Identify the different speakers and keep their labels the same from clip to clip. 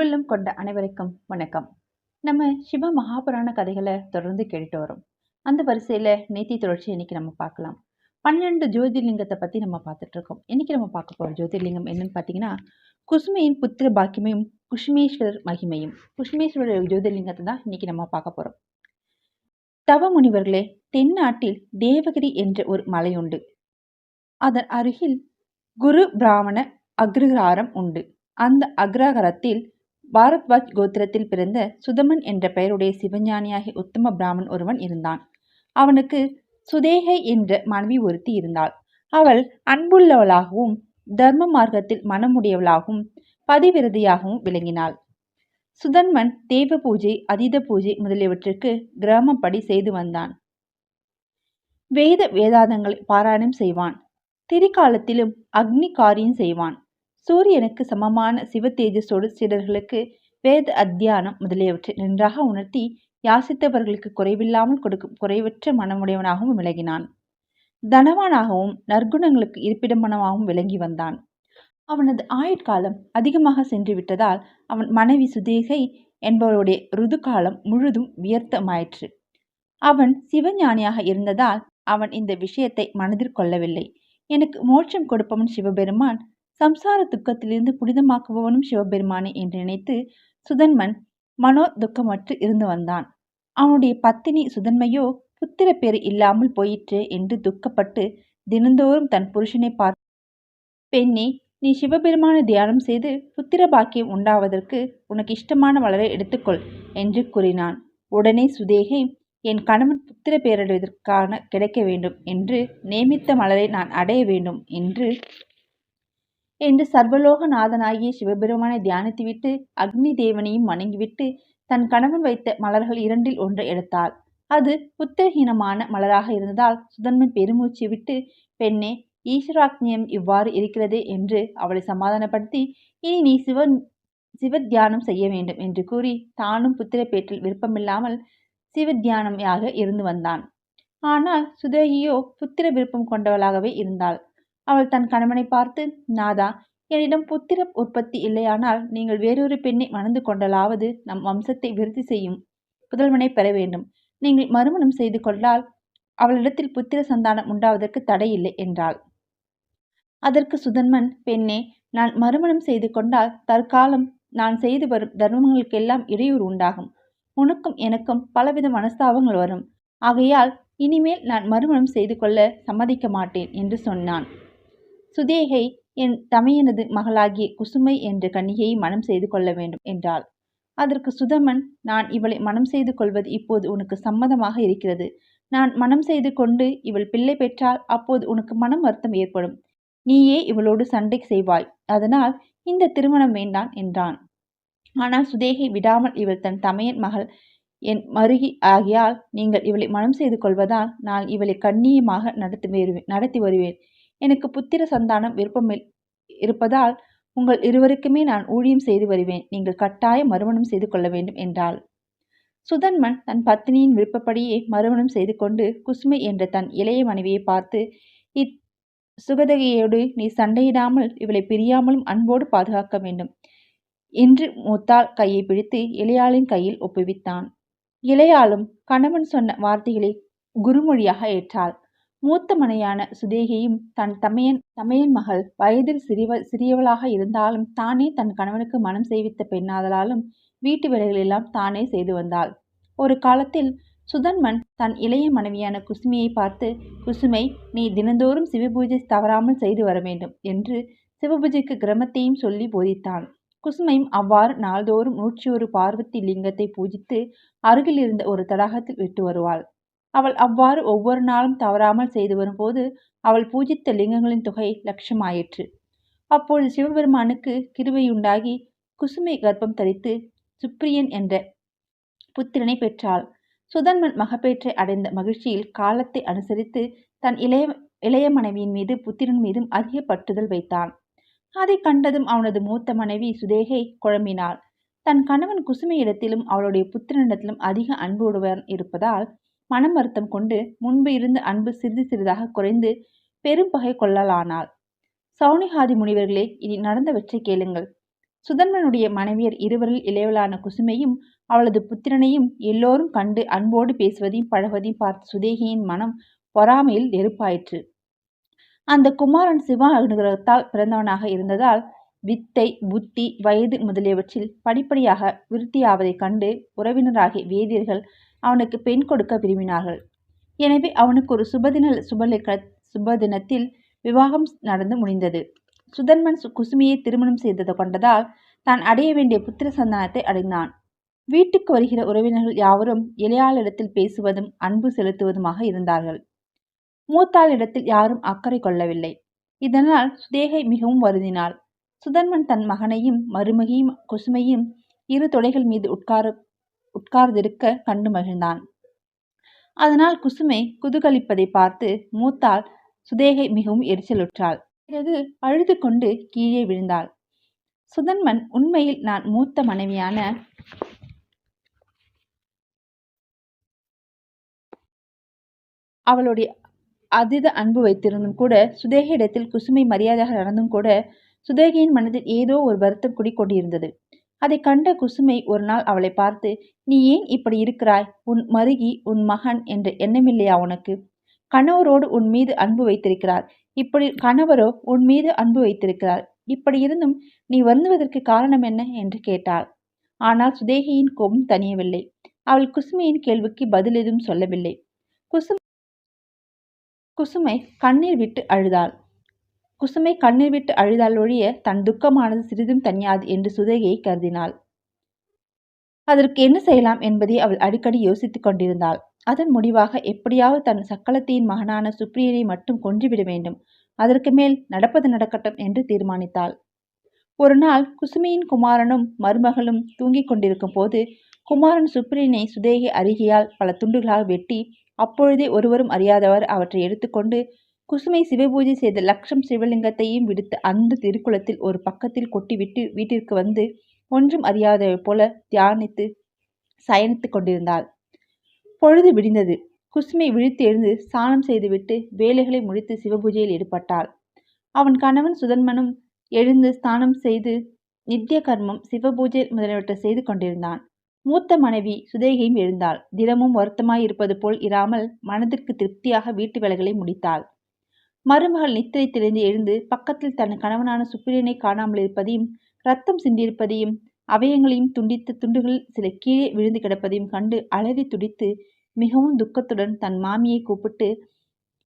Speaker 1: அன்புள்ளம் கொண்ட அனைவருக்கும் வணக்கம். நம்ம சிவ மகாபுராண கதைகளை தொடர்ந்து கேட்டுட்டு வரோம். அந்த வரிசையில் நேத்தி தொடர்ச்சி இன்னைக்கு நம்ம பார்க்கலாம். பன்னெண்டு ஜோதிர்லிங்கத்தை பற்றி நம்ம பார்த்துட்டு இருக்கோம். இன்னைக்கு நம்ம பார்க்க போகிற ஜோதிர்லிங்கம் என்னன்னு பார்த்தீங்கன்னா குசுமையின் புத்திர பாக்கியமையும் குஷ்மேஸ்வரர் மகிமையும். குஷ்மேஸ்வரர் ஜோதிர்லிங்கத்தை தான் இன்னைக்கு நம்ம பார்க்க போகிறோம் தவ முனிவர்களே தென்னாட்டில் தேவகிரி என்ற ஒரு மலை உண்டு. அதன் அருகில் குரு பிராமண அக்ரஹாரம் உண்டு. அந்த அக்ரஹாரத்தில் பாரத்வாஜ் கோத்திரத்தில் பிறந்த சுதமன் என்ற பெயருடைய சிவஞானியாகிய உத்தம பிராமன் ஒருவன் இருந்தான். அவனுக்கு சுதேகை என்ற மனைவி ஒருத்தி இருந்தாள். அவள் அன்புள்ளவளாகவும் தர்ம மார்க்கத்தில் மனமுடையவளாகவும் பதிவிரதியாகவும் விளங்கினாள். சுதன்மன் தேவ பூஜை அதீத பூஜை முதலியவற்றுக்கு கிராமப்படி செய்து வந்தான். வேத வேதாந்தங்களை பாராயணம் செய்வான். திரிகாலத்திலும் அக்னி காரியம் செய்வான். சூரியனுக்கு சமமான சிவத்தேஜஸோடு சீடர்களுக்கு வேத அத்தியானம் முதலியவற்றை நன்றாக உணர்த்தி யாசித்தவர்களுக்கு குறைவில்லாமல் கொடுக்கும் குறைவற்ற மனமுடையவனாகவும் விளங்கினான். தனவானாகவும் நற்குணங்களுக்கு இருப்பிடமனமாகவும் விளங்கி வந்தான். அவனது ஆயுட்காலம் அதிகமாக சென்று விட்டதால் அவன் மனைவி சுதேகை என்பவருடைய ருதுகாலம் முழுதும் வியர்த்தமாயிற்று. அவன் சிவஞானியாக இருந்ததால் அவன் இந்த விஷயத்தை மனதில் கொள்ளவில்லை எனக்கு மோட்சம் கொடுப்பவன் சிவபெருமான் சம்சார துக்கத்திலிருந்து புனிதமாக்குபவனும் சிவபெருமானே என்று நினைத்து சுதன்மன் மனோ துக்கமற்று இருந்து வந்தான். அவனுடைய பத்தினி சுதன்மையோ புத்திர பேர் இல்லாமல் போயிற்று என்று துக்கப்பட்டு தினந்தோறும் தன் புருஷனை பார்த்து பெண்ணே நீ சிவபெருமானை தியானம் செய்து புத்திர பாக்கியம் உண்டாவதற்கு உனக்கு இஷ்டமான மலரை எடுத்துக்கொள் என்று கூறினான். உடனே சுதேகை என் கணவன் புத்திர பேரடைவதற்கான கிடைக்க வேண்டும் என்று நியமித்த மலரை நான் அடைய வேண்டும் என்று என்று சர்வலோகநாதனாகிய சிவபெருமானை தியானித்துவிட்டு அக்னி தேவனையும் வணங்கிவிட்டு தன் கணவன் வைத்த மலர்கள் இரண்டில் ஒன்றை எடுத்தாள். அது புத்திரஹீனமான மலராக இருந்ததால் சுதன்மன் பெருமூச்சு விட்டு பெண்ணே ஈஸ்வராக்னியம் இவ்வாறு இருக்கிறதே என்று அவளை சமாதானப்படுத்தி இனி நீ சிவ சிவ தியானம் செய்ய வேண்டும் என்று கூறி தானும் புத்திரபேட்டில் விருப்பமில்லாமல் சிவ இருந்து வந்தான். ஆனால் சுதேகியோ புத்திர விருப்பம் கொண்டவளாகவே இருந்தாள். அவள் தன் கணவனை பார்த்து நாதா என்னிடம் புத்திர உற்பத்தி இல்லையானால் நீங்கள் வேறொரு பெண்ணை மணந்து கொண்டலாவது நம் வம்சத்தை விருத்தி செய்யும் புதல்வனை பெற வேண்டும். நீங்கள் மறுமணம் செய்து கொண்டால் அவளிடத்தில் புத்திர சந்தானம் உண்டாவதற்கு தடையில்லை என்றாள். அதற்கு சுதன்மன் பெண்ணே நான் மறுமணம் செய்து கொண்டால் தற்காலம் நான் செய்து வரும் தர்மங்களுக்கெல்லாம் இடையூறு உண்டாகும். உனக்கும் எனக்கும் பலவித மனஸ்தாபங்கள் வரும். ஆகையால் இனிமேல் நான் மறுமணம் செய்து கொள்ள சம்மதிக்க மாட்டேன் என்று சொன்னான். சுதேகை என் தமையனது மகளாகிய குசுமை என்ற கன்னிகையை மனம் செய்து கொள்ள வேண்டும் என்றாள். அதற்கு சுதமன் நான் இவளை மனம் செய்து கொள்வது இப்போது உனக்கு சம்மதமாக இருக்கிறது. நான் மனம் செய்து கொண்டு இவள் பிள்ளை பெற்றால் அப்போது உனக்கு மனம் வருத்தம் ஏற்படும். நீயே இவளோடு சண்டை செய்வாய். அதனால் இந்த திருமணம் வேண்டான் என்றான். ஆனால் சுதேகை விடாமல் இவள் தன் தமையன் மகள் என் மருகி ஆகியால் நீங்கள் இவளை மனம் செய்து கொள்வதால் நான் இவளை கண்ணியமாக நடத்தி வருவேன் நடத்தி வருவேன். எனக்கு புத்திர சந்தானம் விருப்பம் இருப்பதால் உங்கள் இருவருக்குமே நான் ஊழியம் செய்து வருவேன். நீங்கள் கட்டாயம் மறுமணம் செய்து கொள்ள வேண்டும் என்றாள். சுதன்மன் தன் பத்தினியின் விருப்பப்படியே மறுமணம் செய்து கொண்டு குசுமை என்ற தன் இளைய மனைவியை பார்த்து இத் சுகதகையோடு நீ சண்டையிடாமல் இவளை பிரியாமலும் அன்போடு பாதுகாக்க வேண்டும் என்று மூத்தாள் கையை பிடித்து இளையாளின் கையில் ஒப்புவித்தான். இளையாளும் கணவன் சொன்ன வார்த்தைகளை குருமொழியாக ஏற்றாள். மூத்த மனையான சுதேகியும் தன் தமையன் தமையன் மகள் வயதில் சிறிவ சிறியவளாக இருந்தாலும் தானே தன் கணவனுக்கு மனம் செய்வித்த பெண்ணாதலாலும் வீட்டு வேலைகளெல்லாம் தானே செய்து வந்தாள். ஒரு காலத்தில் சுதன்மன் தன் இளைய மனைவியான குசுமியை பார்த்து குசுமை நீ தினந்தோறும் சிவபூஜை தவறாமல் செய்து வர வேண்டும் என்று சிவபூஜைக்கு கிரமத்தையும் சொல்லி போதித்தான். குசுமையும் அவ்வாறு நாள்தோறும் நூற்றி ஒரு பார்வதி லிங்கத்தை பூஜித்து அருகில் இருந்த ஒரு தடாகத்தில் விட்டு வருவாள். அவள் அவ்வாறு ஒவ்வொரு நாளும் தவறாமல் செய்து வரும்போது அவள் பூஜித்த லிங்கங்களின் தொகை லட்சமாயிற்று. அப்பொழுது சிவபெருமானுக்கு கிருவையுண்டாகி குசுமை கர்ப்பம் தரித்து சுப்ரியன் என்ற புத்திரனை பெற்றாள். சுதன்மன் மகப்பேற்றை அடைந்த மகிழ்ச்சியில் காலத்தை அனுசரித்து தன் இளைய இளைய மனைவியின் மீது புத்திரன் மீதும் அதிக பட்டுதல் வைத்தான். அதை கண்டதும் அவனது மூத்த மனைவி சுதேகை குழம்பினாள். தன் கணவன் குசுமையிடத்திலும் அவளுடைய புத்திரனிடத்திலும் அதிக அன்புடன் இருப்பதால் மனம் வருத்தம் கொண்டு முன்பு இருந்த அன்பு சிறிது சிறிதாக குறைந்து பெரும் பகை கொள்ளலானாள் சௌனிஹாதி முனிவர்களே இனி நடந்தவற்றை கேளுங்கள். சுதன்மனுடைய மனைவியர் இருவரில் இளையவளான குசுமையும் அவளது புத்திரனையும் எல்லோரும் கண்டு அன்போடு பேசுவதையும் பழகுவதையும் பார்த்து சுதேகியின் மனம் பொறாமையில் நெருப்பாயிற்று. அந்த குமாரன் சிவா அனுகிரகத்தால் பிறந்தவனாக இருந்ததால் வித்தை புத்தி வயது முதலியவற்றில் படிப்படியாக விருத்தியாவதைக் கண்டு உறவினராகிய வேதியர்கள் அவனுக்கு பெண் கொடுக்க விரும்பினார்கள். எனவே அவனுக்கு ஒரு சுபதின சுபலிக சுபதினத்தில் விவாகம் நடந்து முடிந்தது. சுதன்மன் குசுமியை திருமணம் செய்தது கொண்டதால் தான் அடைய வேண்டிய புத்திர சந்தானத்தை அடைந்தான். வீட்டுக்கு வருகிற உறவினர்கள் யாவரும் இளையாளிடத்தில் பேசுவதும் அன்பு செலுத்துவதுமாக இருந்தார்கள். மூத்தாளிடத்தில் யாரும் அக்கறை கொள்ளவில்லை. இதனால் சுதேகை மிகவும் வருந்தினாள். சுதன்மன் தன் மகனையும் மருமகியும் குசுமையும் இரு தொடைகள் மீது உட்கார உட்கார்ந்திருக்க கண்டு மகிழ்ந்தான். அதனால் குசுமை குதூகலிப்பதை பார்த்து மூத்தாள் சுதேகை மிகவும் எரிச்சலுற்றாள். பிறகு அழுது கொண்டு கீழே விழுந்தாள். சுதன்மன் உண்மையில் நான் மூத்த மனைவியான அவளுடைய அதீத அன்பு வைத்திருந்தும் கூட சுதேகையிடத்தில் குசுமை மரியாதையாக நடந்தும் கூட சுதேகையின் மனதில் ஏதோ ஒரு வருத்தம் குடிக்கொண்டிருந்தது. அதை கண்ட குசுமை ஒரு நாள் அவளை பார்த்து நீ ஏன் இப்படி இருக்கிறாய்? உன் மருகி உன் மகன் என்ற எண்ணமில்லையா உனக்கு? கணவரோடு உன் மீது அன்பு வைத்திருக்கிறார். இப்படி கணவரோ உன் மீது அன்பு வைத்திருக்கிறார். இப்படி இருந்தும் நீ வருந்துவதற்கு காரணம் என்ன? என்று கேட்டாள். ஆனால் சுதேகியின் கோபம் தனியவில்லை அவள் குசுமையின் கேள்விக்கு பதில் எதுவும் சொல்லவில்லை. குசும் குசுமை கண்ணீர் விட்டு அழுதாள். குசுமை கண்ணீர் விட்டு அழுதால் ஒழிய தன் துக்கமானது சிறிதும் தனியாது என்று சுதேகியை கருதினாள். அதற்கு என்ன செய்யலாம்? என்பதை அவள் அடிக்கடி யோசித்துக் கொண்டிருந்தாள். அதன் முடிவாக எப்படியாவது தன் சக்களத்தியின் மகனான சுப்ரியனை மட்டும் கொன்றுவிட வேண்டும். அதற்கு மேல் நடப்பது நடக்கட்டும் என்று தீர்மானித்தாள். ஒரு நாள் குசுமையின் குமாரனும் மருமகளும் தூங்கிக் கொண்டிருக்கும் போது குமாரன் சுப்ரியனை சுதேகி அருகியால் பல துண்டுகளாக வெட்டி அப்பொழுதே ஒருவரும் அறியாதவர் அவற்றை எடுத்துக்கொண்டு குசுமை சிவபூஜை செய்த லக்ஷம் சிவலிங்கத்தையும் விடுத்து அந்த திருக்குளத்தில் ஒரு பக்கத்தில் கொட்டிவிட்டு வீட்டிற்கு வந்து ஒன்றும் அறியாதவை போல தியானித்து சயனித்து கொண்டிருந்தாள். பொழுது விடிந்தது. குசுமை விழித்து எழுந்து சாணம் செய்துவிட்டு வேலைகளை முடித்து சிவபூஜையில் ஈடுபட்டாள். அவன் கணவன் சுதன்மனும் எழுந்து ஸ்தானம் செய்து நித்திய கர்மம் சிவபூஜை முதலியவற்றை செய்து கொண்டிருந்தான். மூத்த மனைவி சுதேகியும் எழுந்தாள். தினமும் வருத்தமாய் இருப்பது போல் இராமல் மனதிற்கு திருப்தியாக வீட்டு வேலைகளை முடித்தாள். மருமகள் நித்திரை எழுந்து பக்கத்தில் தன் கணவனான சுப்பிரியனை காணாமல் இருப்பதையும் ரத்தம் சிந்தியிருப்பதையும் அவயங்களையும் துண்டித்த துண்டுகள் சில கீழே விழுந்து கிடப்பதையும் கண்டு அலறி துடித்து மிகவும் துக்கத்துடன் தன் மாமியை கூப்பிட்டு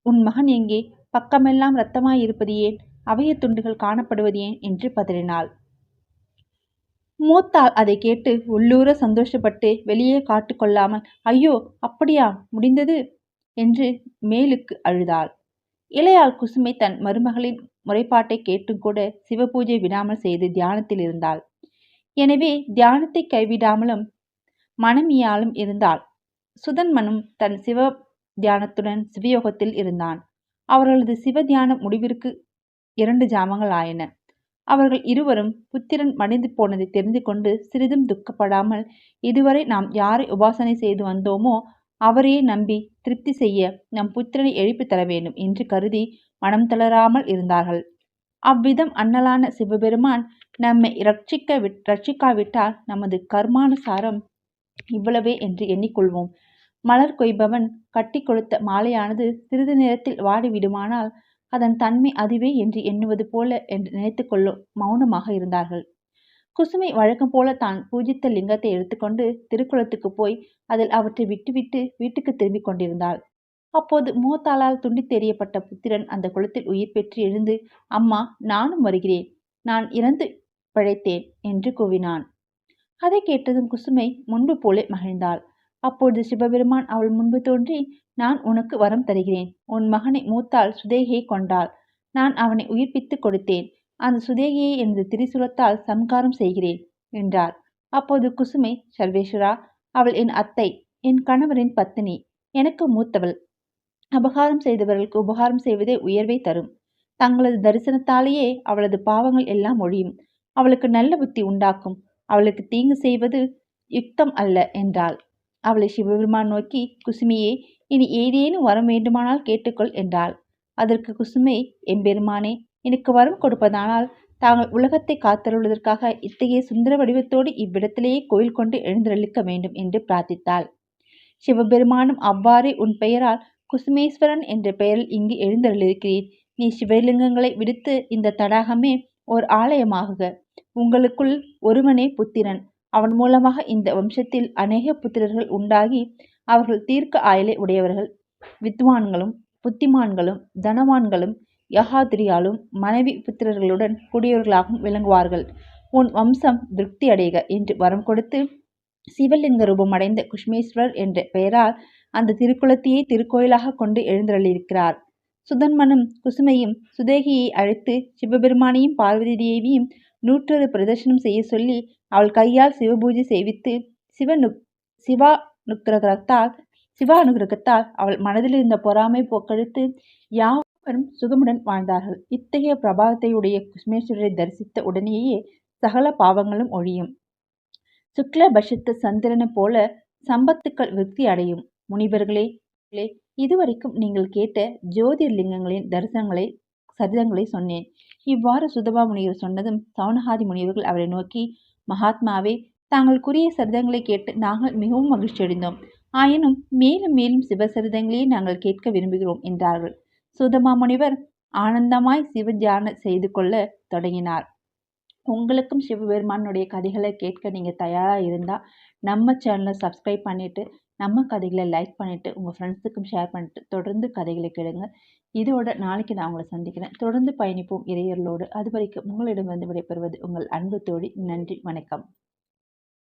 Speaker 1: உன் மகன் எங்கே? பக்கமெல்லாம் இரத்தமாய் இருப்பது ஏன்? அவய துண்டுகள் காணப்படுவது ஏன்? என்று பதறினாள். மூத்தாள் அதை கேட்டு உள்ளூர சந்தோஷப்பட்டு வெளியே காட்டுக்கொள்ளாமல் ஐயோ அப்படியா? முடிந்தது? என்று மேலுக்கு அழுதாள். இளையாள் குசுமை தன் மருமகளின் முறைப்பாட்டை கேட்டும் கூட சிவபூஜை விடாமல் செய்து தியானத்தில் இருந்தாள். எனவே தியானத்தை கைவிடாமலும் மனமியாலும் இருந்தாள். சுதன்மனும் தன் சிவ தியானத்துடன் சிவயோகத்தில் இருந்தான். அவர்களது சிவ தியானம் முடிவிற்கு இரண்டு ஜாமங்கள் ஆயின. அவர்கள் இருவரும் புத்திரன் மடிந்து போனதை தெரிந்து கொண்டு சிறிதும் துக்கப்படாமல் இதுவரை நாம் யாரை உபாசனை செய்து வந்தோமோ அவரையே நம்பி திருப்தி செய்ய நம் புத்திரனை எழுப்பி தர வேண்டும் என்று கருதி மனம் தளராமல் இருந்தார்கள். அவ்விதம் அண்ணலான சிவபெருமான் நம்மை ரட்சிக்க விட் ரட்சிக்காவிட்டால் நமது கர்மானுசாரம் இவ்வளவே என்று எண்ணிக்கொள்வோம். மலர் கொய்பவன் கட்டி கொடுத்த மாலையானது சிறிது நேரத்தில் வாடிவிடுமானால் அதன் தன்மை அதுவே என்று எண்ணுவது போல என்று நினைத்து கொள்ளும் மௌனமாக இருந்தார்கள். குசுமை வழக்கம் போல தான் பூஜித்த லிங்கத்தை எடுத்துக்கொண்டு திருக்குளத்துக்கு போய் அதில் அவற்றை விட்டுவிட்டு வீட்டுக்கு திரும்பிக் கொண்டிருந்தாள். அப்போது மூத்தாளால் துண்டி தெரியப்பட்ட புத்திரன் அந்த குளத்தில் உயிர் பெற்று எழுந்து அம்மா நானும் வருகிறேன். நான் இறந்து பிழைத்தேன் என்று கூவினான். அதை கேட்டதும் குசுமை முன்பு போலே மகிழ்ந்தாள். அப்பொழுது சிவபெருமான் அவள் முன்பு தோன்றி நான் உனக்கு வரம் தருகிறேன். உன் மகனை மூத்தாள் சுதேகியை கொண்டாள். நான் அவனை உயிர்ப்பித்து கொடுத்தேன். அந்த சுதேகியை எனது திரிசூலத்தால் சம்காரம் செய்கிறேன் என்றார். அப்போது குசுமை சர்வேஸ்வரா அவள் என் அத்தை என் கணவரின் பத்தினி எனக்கு மூத்தவள். அபகாரம் செய்தவர்களுக்கு உபகாரம் செய்வதே உயர்வை தரும். தங்களது தரிசனத்தாலேயே அவளது பாவங்கள் எல்லாம் ஒழியும். அவளுக்கு நல்ல புத்தி உண்டாக்கும். அவளுக்கு தீங்கு செய்வது யுக்தம் அல்ல என்றாள். அவளை சிவபெருமான் நோக்கி குசுமியே இனி ஏதேனும் வரம் வேண்டுமானால் கேட்டுக்கொள் என்றாள். அதற்கு குசுமை எம்பெருமானே எனக்கு வரம் கொடுப்பதானால் தாங்கள் உலகத்தை காத்தருள்வதற்காக இத்தகைய சுந்தர வடிவத்தோடு இவ்விடத்திலேயே கோயில் கொண்டு எழுந்தருளிக்க வேண்டும் என்று பிரார்த்தித்தாள். சிவபெருமானும் அவ்வாறே உன் பெயரால் குசுமேஸ்வரன் என்ற பெயரில் இங்கு எழுந்தருளிருக்கிறீர் நீ சிவலிங்கங்களை விடுத்து இந்த தடாகமே ஓர் ஆலயமாகுக. உங்களுக்குள் ஒருவனே புத்திரன். அவன் மூலமாக இந்த வம்சத்தில் அநேக புத்திரர்கள் உண்டாகி அவர்கள் தீர்க்க ஆயுளை உடையவர்கள். வித்வான்களும் புத்திமான்களும் தனவான்களும் யகாதிரியாலும் மனைவி புத்திரர்களுடன் கூடியவர்களாகவும் விளங்குவார்கள். உன் வம்சம் திருப்தி அடைக என்று வரம் கொடுத்து சிவலிங்க ரூபமடைந்த குஷ்மேஸ்வரர் என்ற பெயரால் அந்த திருக்குளத்தையே திருக்கோயிலாக கொண்டு எழுந்தருளியிருக்கிறார். சுதன்மனும் குசுமையும் சுதேகியை அழைத்து சிவபெருமானையும் பார்வதி தேவியும் நூற்றொரு பிரதர்ஷனம் செய்ய சொல்லி அவள் கையால் சிவபூஜை செய்வித்து சிவனு சிவானுக்கிரகத்தால் சிவா அனுகிரகத்தால் அவள் மனதில் இருந்த பொறாமை போக்கெடுத்து யாவரும் சுகமுடன் வாழ்ந்தார்கள். இத்தகைய பிரபாகத்தையுடைய குஷ்மேஸ்வரரை தரிசித்த உடனேயே சகல பாவங்களும் ஒழியும். சுக்லபட்சத்து சந்திரனை போல சம்பத்துக்கள் விருத்தி அடையும். முனிவர்களே இதுவரைக்கும் நீங்கள் கேட்ட ஜோதிர்லிங்கங்களின் தரிசனங்களை சரிதங்களை சொன்னேன். இவ்வாறு சுதபா முனிவர் சொன்னதும் சவுனஹாதி முனிவர்கள் அவரை நோக்கி மகாத்மாவே தாங்கள் கூறிய சரிதங்களை கேட்டு நாங்கள் மிகவும் மகிழ்ச்சியடைந்தோம். ஆயினும் மேலும் மேலும் சிவசரிதங்களையே நாங்கள் கேட்க விரும்புகிறோம் என்றார்கள். சுதமா முனிவர் ஆனந்தமாய் சிவ தியானம் செய்து கொள்ள தொடங்கினார். உங்களுக்கும் சிவபெருமானுடைய கதைகளை கேட்க நீங்கள் தயாராக இருந்தால் நம்ம சேனலை சப்ஸ்கிரைப் பண்ணிவிட்டு நம்ம கதைகளை லைக் பண்ணிவிட்டு உங்கள் ஃப்ரெண்ட்ஸுக்கும் ஷேர் பண்ணிட்டு தொடர்ந்து கதைகளை கேளுங்க. இதோட நாளைக்கு நான் உங்களை சந்திக்கிறேன். தொடர்ந்து பயணிப்போம் இறையர்களோடு அது வரைக்கும் உங்களிடம் வந்து விடைபெறுவது உங்கள் அன்பு தோழி. நன்றி வணக்கம்.